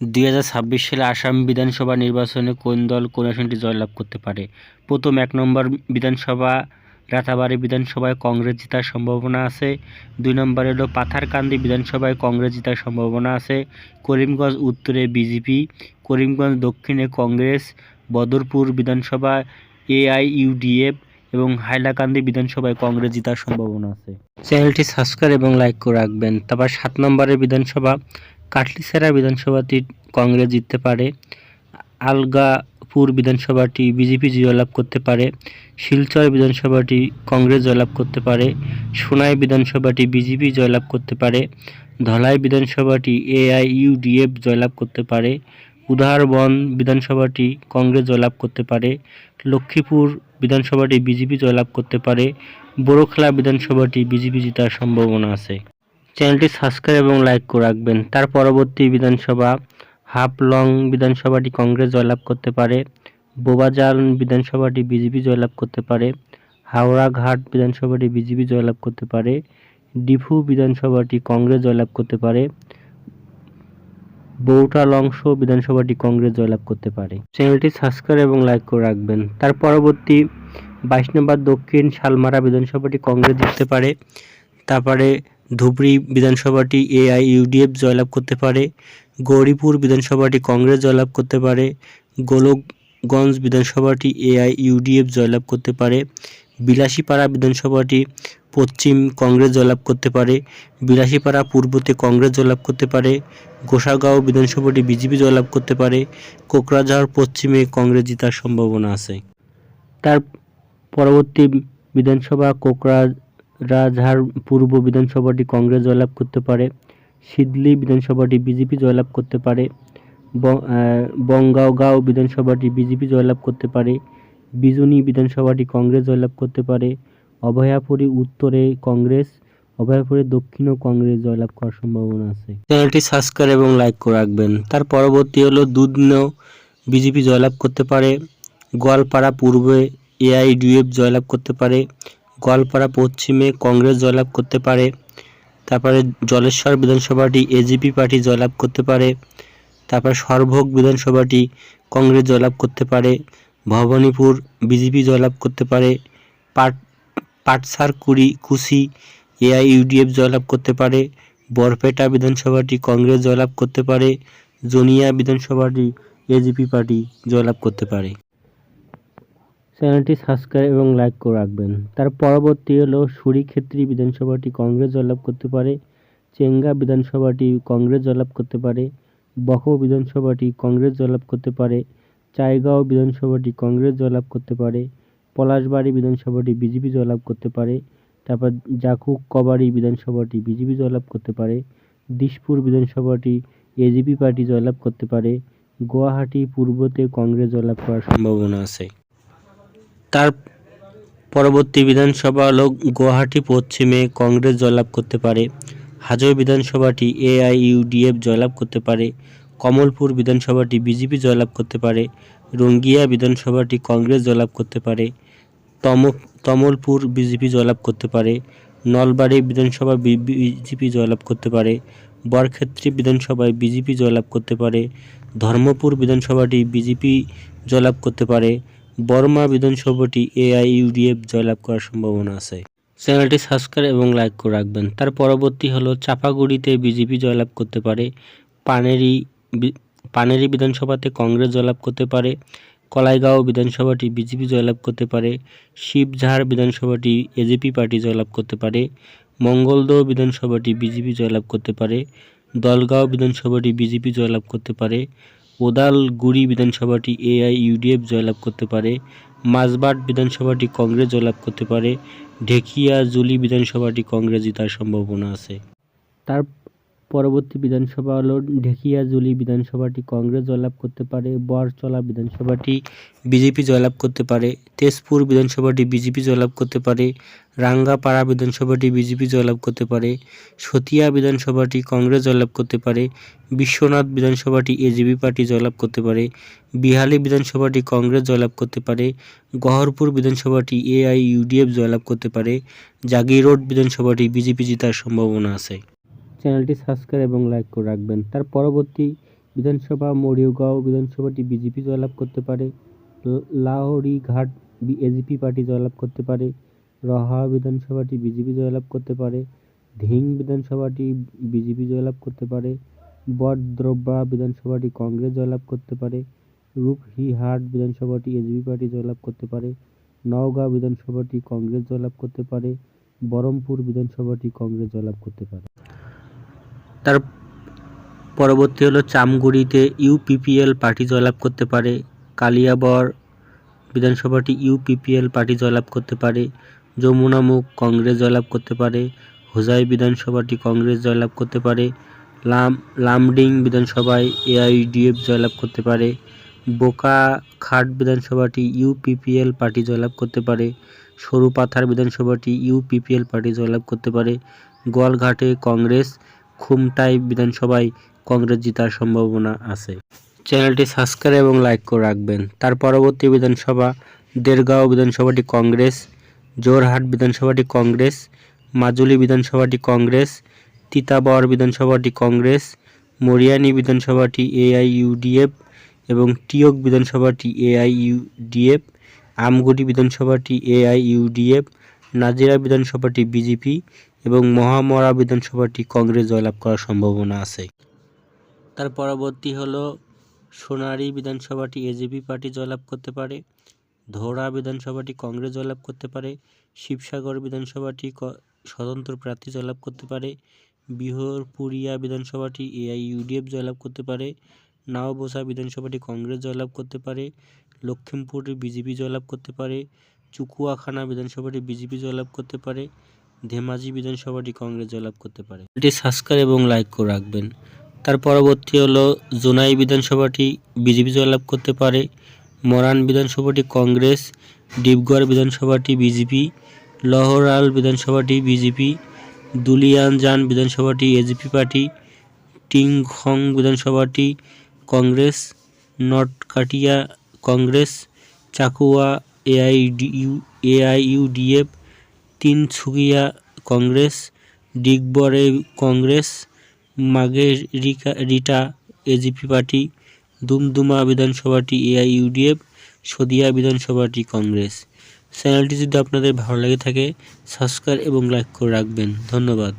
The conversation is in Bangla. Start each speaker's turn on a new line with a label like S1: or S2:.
S1: দুই হাজার ছাব্বিশ সালে আসাম বিধানসভা নির্বাচনে কোন দল কোন আসনটি জয়লাভ করতে পারে? প্রথম এক নম্বর বিধানসভা, রাতাবাড়ি বিধানসভায় কংগ্রেস জেতার সম্ভাবনা আছে। দুই নম্বরে হলো পাথারকান্দি বিধানসভায় কংগ্রেস জেতার সম্ভাবনা আছে। করিমগঞ্জ উত্তরে বিজেপি, করিমগঞ্জ দক্ষিণে কংগ্রেস, বদরপুর বিধানসভা, এআইইউডিএফ এবং হাইলাকান্দি বিধানসভায় কংগ্রেস জেতার সম্ভাবনা আছে। চ্যানেলটি সাবস্ক্রাইব এবং লাইক করে রাখবেন। তারপর সাত নম্বরের বিধানসভা কাটলিসেরা বিধানসভাটি কংগ্রেস জিততে পারে, আলগাপুর বিধানসভাটি বিজেপি জয়লাভ করতে পারে, শিলচর বিধানসভাটি কংগ্রেস জয়লাভ করতে পারে, সোনাই বিধানসভাটি বিজেপি জয়লাভ করতে পারে, ধলাই বিধানসভাটি এআইইউডিএফ জয়লাভ করতে পারে উদাহরবন বিধানসভাটি কংগ্রেস জয়লাভ করতে পারে, লক্ষ্মীপুর বিধানসভাটি বিজেপি জয়লাভ করতে পারে, বড়োখলা বিধানসভাটি বিজেপি জেতার সম্ভাবনা আছে। চ্যানেলটি সাবস্ক্রাইব এবং লাইক করে রাখবেন। তার পরবর্তী বিধানসভা, হাফলং বিধানসভাটি কংগ্রেস জয়লাভ করতে পারে, বোবাজাল বিধানসভাটি বিজেপি জয়লাভ করতে পারে, হাওড়াঘাট বিধানসভাটি বিজেপি জয়লাভ করতে পারে, ডিফু বিধানসভাটি কংগ্রেস জয়লাভ করতে পারে বৌটালংশ বিধানসভাটি কংগ্রেস জয়লাভ করতে পারে। চ্যানেলটি সাবস্ক্রাইব এবং লাইক করে রাখবেন। তার পরবর্তী বাইশ নম্বর দক্ষিণ শালমারা বিধানসভাটি কংগ্রেস জিততে পারে, তারপরে ধুবড়ি বিধানসভাটি এআইইউডিএফ জয়লাভ করতে পারে, গৌরীপুর বিধানসভাটি কংগ্রেস জয়লাভ করতে পারে, গোলকগঞ্জ বিধানসভাটি এআইইউডিএফ জয়লাভ করতে পারে, বিলাসীপাড়া বিধানসভাটি পশ্চিম কংগ্রেস জয়লাভ করতে পারে, বিলাসীপাড়া পূর্বতে কংগ্রেস জয়লাভ করতে পারে, গোসাগাঁও বিধানসভাটি বিজেপি জয়লাভ করতে পারে, কোকরাঝাড় পশ্চিমে কংগ্রেস জেতার সম্ভাবনা আছে। তার পরবর্তী বিধানসভা কোকরাঝাড় পূর্ব বিধানসভাটি কংগ্রেস জয়লাভ করতে পারে, সিদলি বিধানসভাটি বিজেপি জয়লাভ করতে পারে বঙ্গাওগাঁও বিধানসভাটি বিজেপি জয়লাভ করতে পারে, বিজনি বিধানসভাটি কংগ্রেস জয়লাভ করতে পারে, অভয়াপুরী উত্তরে কংগ্রেস, অভয়াপুরী দক্ষিণেও কংগ্রেস জয়লাভ করার সম্ভাবনা আছে। চ্যানেলটি সাবস্ক্রাইব এবং লাইক করে রাখবেন। তার পরবর্তী হলো দুধনেও বিজেপি জয়লাভ করতে পারে, গোয়ালপাড়া পূর্বে এআইডিএফ জয়লাভ করতে পারে গোয়ালপাড়া পশ্চিমে কংগ্রেস জয়লাভ করতে পারে। তারপরে জলেশ্বর বিধানসভাটি এজিপি পার্টি জয়লাভ করতে পারে। তারপর সরভোগ বিধানসভাটি কংগ্রেস জয়লাভ করতে পারে। ভবানীপুর বিজেপি জয়লাভ করতে পারে। পাট, পাটসার কুড়ি, কুশি এআইইউডিএফ জয়লাভ করতে পারে। বরপেটা বিধানসভাটি কংগ্রেস জয়লাভ করতে পারে। জনিয়া বিধানসভাটি এজিপি পার্টি জয়লাভ করতে পারে। চ্যানেলটি সাবস্ক্রাইব এবং লাইক করে রাখবেন। তার পরবর্তী হলো সুরিক্ষেত্রী বিধানসভাটি কংগ্রেস জয়লাভ করতে পারে, চেঙ্গা বিধানসভাটি কংগ্রেস জয়লাভ করতে পারে বহ বিধানসভাটি কংগ্রেস জয়লাভ করতে পারে, চাইগাঁও বিধানসভাটি কংগ্রেস জয়লাভ করতে পারে, পলাশবাড়ি বিধানসভাটি বিজেপি জয়লাভ করতে পারে, তারপর জাকু কবাড়ি বিধানসভাটি বিজেপি জয়লাভ করতে পারে দিশপুর বিধানসভাটি এজিপি পার্টি জয়লাভ করতে পারে, গুয়াহাটি পূর্বতে কংগ্রেস জয়লাভ করার সম্ভাবনা আছে। তার পরবর্তী বিধানসভা হল গুয়াহাটি, পশ্চিমে কংগ্রেস জয়লাভ করতে পারে। হাজোর বিধানসভাটি এআইইউডিএফ জয়লাভ করতে পারে। কমলপুর বিধানসভাটি বিজেপি জয়লাভ করতে পারে। রঙ্গিয়া বিধানসভাটি কংগ্রেস জয়লাভ করতে পারে। তম, তমলপুর বিজেপি জয়লাভ করতে পারে। নলবাড়ি বিধানসভা বিজেপি জয়লাভ করতে পারে। বরক্ষেত্রী বিধানসভায় বিজেপি জয়লাভ করতে পারে। ধর্মপুর বিধানসভাটি বিজেপি জয়লাভ করতে পারে। বর্মা বিধানসভাটি এআইইউডিএফ জয়লাভ করার সম্ভাবনা আছে। চ্যানেলটি সাবস্ক্রাইব এবং লাইক করে রাখবেন। তার পরবর্তী হলো চাপাগুড়িতে বিজেপি জয়লাভ করতে পারে, পানেরি পানেরি বিধানসভাতে কংগ্রেস জয়লাভ করতে পারে, কলাইগাঁও বিধানসভাটি বিজেপি জয়লাভ করতে পারে, শিবঝাড় বিধানসভাটি এজেপি পার্টি জয়লাভ করতে পারে, মঙ্গলদহ বিধানসভাটি বিজেপি জয়লাভ করতে পারে, দলগাঁও বিধানসভাটি বিজেপি জয়লাভ করতে পারে ওদালগুড়ি বিধানসভাটি এআইইউডিএফ জয়লাভ করতে পারে, মাঝবাট বিধানসভাটি কংগ্রেস জয়লাভ করতে পারে ঢেকিয়াজুলি বিধানসভাটি কংগ্রেস জেতার সম্ভাবনা আছে। তার পরবর্তী বিধানসভা হলো ঢেকিয়াজুলি বিধানসভাটি কংগ্রেস জয়লাভ করতে পারে, বরচলা বিধানসভাটি বিজেপি জয়লাভ করতে পারে, তেজপুর বিধানসভাটি বিজেপি জয়লাভ করতে পারে, রাঙ্গাপাড়া বিধানসভাটি বিজেপি জয়লাভ করতে পারে, সতিয়া বিধানসভাটি কংগ্রেস জয়লাভ করতে পারে, বিশ্বনাথ বিধানসভাটি এজিপি পার্টি জয়লাভ করতে পারে, বিহালি বিধানসভাটি কংগ্রেস জয়লাভ করতে পারে, গহরপুর বিধানসভাটি এআই ইউডিএফ জয়লাভ করতে পারে, জাগিরোড বিধানসভাটি বিজেপি জেতার সম্ভাবনা আছে। চ্যানেলটি সাবস্ক্রাইব এবং লাইক করে রাখবেন। তার পরবর্তী বিধানসভা মরিগাঁও বিধানসভাটি বিজেপি জয়লাভ করতে পারে, ল- লাহড়ীঘাট এজিপি পার্টি জয়লাভ করতে পারে, রহা বিধানসভাটি বিজেপি জয়লাভ করতে পারে ধিং বিধানসভাটি বিজেপি জয়লাভ করতে পারে বড়দ্রবা বিধানসভাটি কংগ্রেস জয়লাভ করতে পারে, রূপহিহাট বিধানসভাটি এজিপি পার্টি জয়লাভ করতে পারে, নওগাঁ বিধানসভাটি কংগ্রেস জয়লাভ করতে পারে বহরমপুর বিধানসভাটি কংগ্রেস জয়লাভ করতে পারে। তার পরবর্তী হলো চামগুড়িতে ইউপিপিএল পার্টি জয়লাভ করতে পারে, কালিয়াবর বিধানসভাটি ইউপিপিএল পার্টি জয়লাভ করতে পারে যমুনামুখ কংগ্রেস জয়লাভ করতে পারে, হোজাই বিধানসভাটি কংগ্রেস জয়লাভ করতে পারে, লাম, লামডিং বিধানসভায় এআইডিএফ জয়লাভ করতে পারে বোকাখাট বিধানসভাটি ইউপিপিএল পার্টি জয়লাভ করতে পারে সরুপাথার বিধানসভাটি ইউপিপিএল পার্টি জয়লাভ করতে পারে, গোয়ালঘাটে কংগ্রেস খুমটাই বিধানসভায় কংগ্রেস জেতার সম্ভাবনা আছে। চ্যানেলটি সাবস্ক্রাইব এবং লাইক করে রাখবেন। তার পরবর্তী বিধানসভা দেরগাঁও বিধানসভাটি কংগ্রেস জোরহাট বিধানসভাটি কংগ্রেস, মাজুলি বিধানসভাটি কংগ্রেস, তিতাবর বিধানসভাটি কংগ্রেস, মরিয়ানি বিধানসভাটি এআইইউডিএফ এবং টিয়ক বিধানসভাটি এআইইউডিএফ আমগুড়ি বিধানসভাটি এআইইউডিএফ, নাজিরা বিধানসভাটি বিজেপি এবং মহামরা বিধানসভাটি কংগ্রেস জয়লাভ করার সম্ভাবনা আছে। তার পরবর্তী হলো, সোনারি বিধানসভাটি এজিপি পার্টি জয়লাভ করতে পারে ধোড়া বিধানসভাটি কংগ্রেস জয়লাভ করতে পারে, শিবসাগর বিধানসভাটি স্বতন্ত্র প্রার্থী জয়লাভ করতে পারে, বিহরপুরিয়া বিধানসভাটি এআই ইউডিএফ জয়লাভ করতে পারে, নাওবোসা বিধানসভাটি কংগ্রেস জয়লাভ করতে পারে লক্ষ্মীমপুর বিজেপি জয়লাভ করতে পারে, চুকুয়াখানা বিধানসভাটি বিজেপি জয়লাভ করতে পারে ধেমাজি বিধানসভাটি কংগ্রেস জয়লাভ করতে পারে। এটি সাবস্ক্রাইব এবং লাইক করে রাখবেন। তার পরবর্তী হলো, জোনাই বিধানসভাটি বিজেপি জয়লাভ করতে পারে। মরান বিধানসভাটি কংগ্রেস। ডিবগড় বিধানসভাটি বিজেপি। লহরাল বিধানসভাটি বিজেপি। দুলিয়ানজান বিধানসভাটি AGP party. Tingkhong বিধানসভাটি Congress. Naharkatia Congress. Chabua AIDU AIUDF. Tinsukia Congress, Digboi Congress Margherita AGP party, Doomdooma বিধানসভাটি AIUDF Sadiya বিধানসভাটি কংগ্রেস। চ্যানেলটি যদি আপনাদের ভালো লেগে থাকে, সাবস্ক্রাইব এবং লাইক করে রাখবেন। ধন্যবাদ।